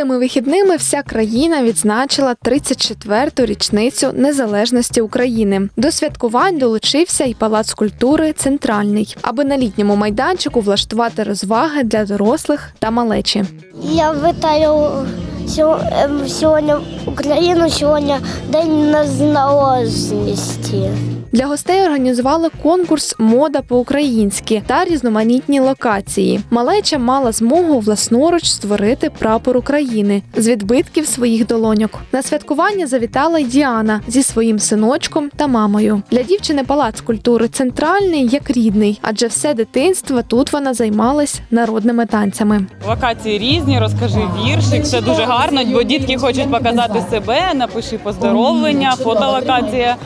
Цими вихідними вся країна відзначила 34-ту річницю незалежності України. До святкувань долучився і палац культури Центральний, аби на літньому майданчику влаштувати розваги для дорослих та малечі. Я вітаю сьогодні Україну, сьогодні День незалежності. Для гостей організували конкурс Мода по-українськи та різноманітні локації. Малеча мала змогу власноруч створити прапор України з відбитків своїх долоньок. На святкування завітала й Діана зі своїм синочком та мамою. Для дівчини палац культури центральний як рідний, адже все дитинство тут вона займалась народними танцями. Локації різні, розкажи віршик, все дуже гарно, бо дітки хочуть показати себе, напиши поздоровлення, фотолокація.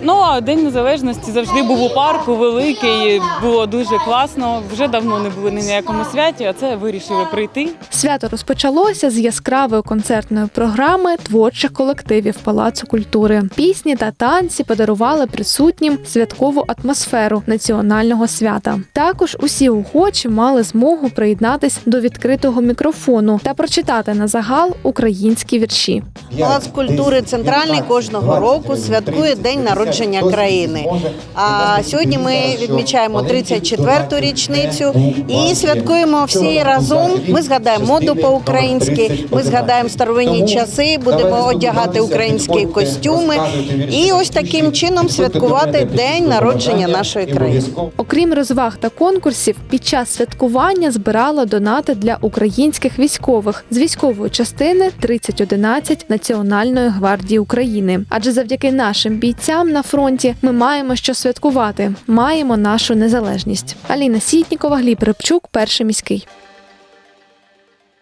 Ну а День Незалежності завжди був у парку, великий, було дуже класно. Вже давно не були ні на якому святі, а це вирішили прийти. Свято розпочалося з яскравої концертної програми творчих колективів Палацу культури. Пісні та танці подарували присутнім святкову атмосферу національного свята. Також усі охочі мали змогу приєднатись до відкритого мікрофону та прочитати на загал українські вірші. Палац культури центральний кожного року святкує день народження країни. А сьогодні ми відмічаємо 34-ту річницю і святкуємо всі разом. Ми згадаємо моду по-українськи, ми згадаємо старовинні часи, будемо одягати українські костюми і ось таким чином святкувати день народження нашої країни. Окрім розваг та конкурсів, під час святкування збирала донати для українських військових з військової частини 3011 Національної гвардії України. Адже завдяки нашим бійцям на фронті ми маємо що святкувати, маємо нашу незалежність. Аліна Сітнікова, Гліб Рибчук, перший міський.